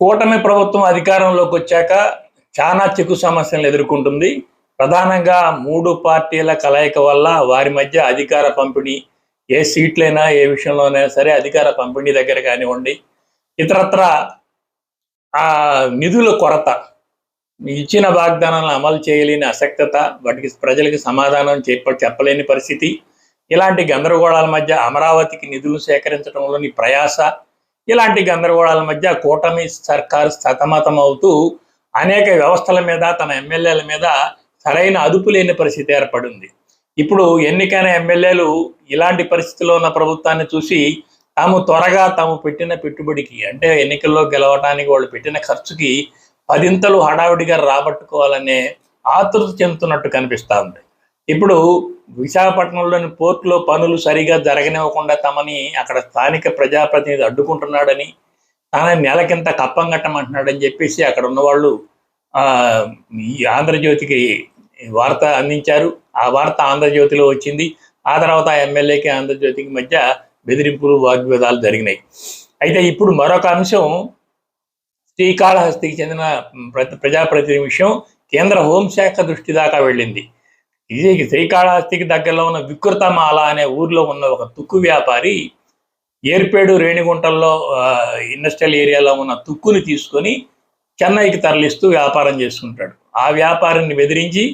కూటమి ప్రభుత్వం అధికారంలోకి వచ్చాక చాలా చిక్కు సమస్యలను ఎదుర్కొంటుంది. ప్రధానంగా మూడు పార్టీల కలయిక వల్ల వారి మధ్య అధికార పంపిణీ ఏ సీట్లైనా ఏ విషయంలోనైనా సరే అధికార పంపిణీ దగ్గర కానివ్వండి ఇతరత్ర ఆ నిధుల కొరత ఇచ్చిన వాగ్దానాలను అమలు చేయలేని అసక్తత వాటికి ప్రజలకు సమాధానం చెప్ప చెప్పలేని పరిస్థితి. ఇలాంటి గందరగోళాల మధ్య అమరావతికి నిధులు సేకరించడంలోని ప్రయాస ఇలాంటి గందరగోళాల మధ్య కూటమి సర్కారు సతమతం అవుతూ అనేక వ్యవస్థల మీద తన ఎమ్మెల్యేల మీద సరైన అదుపు లేని పరిస్థితి ఏర్పడింది. ఇప్పుడు ఎన్నికైన ఎమ్మెల్యేలు ఇలాంటి పరిస్థితిలో ఉన్న ప్రభుత్వాన్ని చూసి తాము త్వరగా తాము పెట్టిన పెట్టుబడికి అంటే ఎన్నికల్లో గెలవడానికి వాళ్ళు పెట్టిన ఖర్చుకి పదింతలు హడావిడిగా రాబట్టుకోవాలనే ఆతృత చెందుతున్నట్టు కనిపిస్తా ఉంది. ఇప్పుడు విశాఖపట్నంలోని పోర్టులో పనులు సరిగా జరగనివ్వకుండా తమని అక్కడ స్థానిక ప్రజాప్రతినిధి అడ్డుకుంటున్నాడని తన నెలకింత కప్పం కట్టమంటున్నాడని చెప్పేసి అక్కడ ఉన్నవాళ్ళు ఈ ఆంధ్రజ్యోతికి వార్త అందించారు. ఆ వార్త ఆంధ్రజ్యోతిలో వచ్చింది. ఆ తర్వాత ఎమ్మెల్యేకి ఆంధ్రజ్యోతికి మధ్య బెదిరింపులు వాగ్వివాదాలు జరిగినాయి. అయితే ఇప్పుడు మరొక అంశం శ్రీకాళహస్తికి చెందిన ప్రజాప్రతినిధి విషయం కేంద్ర హోంశాఖ దృష్టి దాకా వెళ్ళింది. ఇది శ్రీకాళహస్తికి దగ్గరలో ఉన్న వికృతమాల అనే ఊర్లో ఉన్న ఒక తుక్కు వ్యాపారి ఏర్పేడు రేణిగుంటల్లో ఇండస్ట్రియల్ ఏరియాలో ఉన్న తుక్కుని తీసుకొని చెన్నైకి తరలిస్తూ వ్యాపారం చేసుకుంటాడు. ఆ వ్యాపారాన్ని బెదిరించి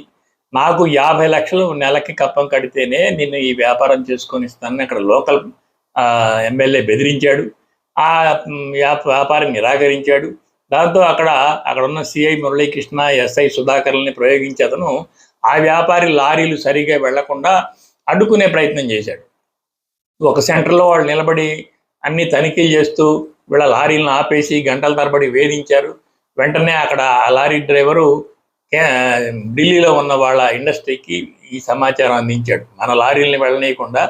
నాకు యాభై లక్షలు నెలకి కప్పం కడితేనే నేను ఈ వ్యాపారం చేసుకొని ఇస్తానని అక్కడ లోకల్ ఎమ్మెల్యే బెదిరించాడు. ఆ వ్యాపారం నిరాకరించాడు. దాంతో అక్కడ అక్కడ ఉన్న సిఐ మురళీకృష్ణ ఎస్ఐ సుధాకర్లని ప్రయోగించి అతను ఆ వ్యాపారి లారీలు సరిగా వెళ్ళకుండా అడ్డుకునే ప్రయత్నం చేశాడు. ఒక సెంటర్లో వాళ్ళు నిలబడి అన్ని తనిఖీలు చేస్తూ వీళ్ళ లారీలను ఆపేసి గంటల తరబడి వేధించారు. వెంటనే అక్కడ ఆ లారీ డ్రైవరు ఢిల్లీలో ఉన్న వాళ్ళ ఇండస్ట్రీకి ఈ సమాచారం అందించాడు. మన లారీల్ని వెళ్ళనీయకుండా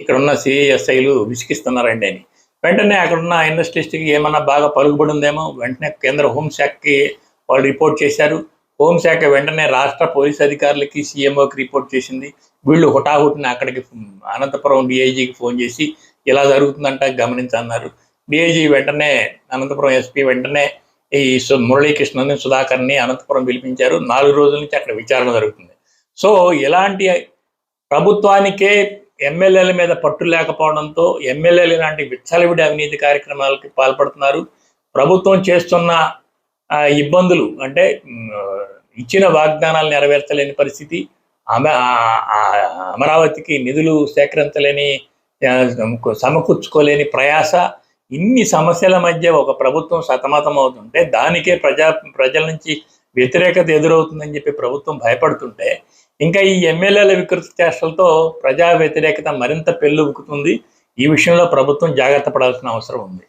ఇక్కడ ఉన్న సిఐఎస్ఐలు విసికిస్తున్నారండి అని. వెంటనే అక్కడ ఉన్న ఇండస్ట్రీస్ట్కి ఏమన్నా బాగా పలుకుబడి ఉందేమో వెంటనే కేంద్ర హోంశాఖకి వాళ్ళు రిపోర్ట్ చేశారు. హోంశాఖ వెంటనే రాష్ట్ర పోలీస్ అధికారులకి సీఎంఓకి రిపోర్ట్ చేసింది. వీళ్ళు హుటాహుటిన అక్కడికి అనంతపురం డిఐజీకి ఫోన్ చేసి ఇలా జరుగుతుందంట గమనించన్నారు. డిఐజీ వెంటనే అనంతపురం ఎస్పీ వెంటనే ఈ మురళీకృష్ణని సుధాకర్ని అనంతపురం పిలిపించారు. నాలుగు రోజుల నుంచి అక్కడ విచారణ జరుగుతుంది. సో ఇలాంటి ప్రభుత్వానికే ఎమ్మెల్యేల మీద పట్టు లేకపోవడంతో ఎమ్మెల్యేలు ఇలాంటి విచ్చలవిడి అవినీతి కార్యక్రమాలకి పాల్పడుతున్నారు. ప్రభుత్వం చేస్తున్న ఆ, ఇబ్బందులు అంటే ఇచ్చిన వాగ్దానాలు నెరవేర్చలేని పరిస్థితి అమ అమరావతికి నిధులు సేకరించలేని సమకూర్చుకోలేని ప్రయాస ఇన్ని సమస్యల మధ్య ఒక ప్రభుత్వం సతమతం అవుతుంటే దానికే ప్రజా ప్రజల నుంచి వ్యతిరేకత ఎదురవుతుందని చెప్పి ప్రభుత్వం భయపడుతుంటే ఇంకా ఈ ఎమ్మెల్యేల వికృత చేష్టలతో ప్రజా వ్యతిరేకత మరింత పెళ్ళుబుకుతుంది. ఈ విషయంలో ప్రభుత్వం జాగ్రత్త పడాల్సిన అవసరం ఉంది.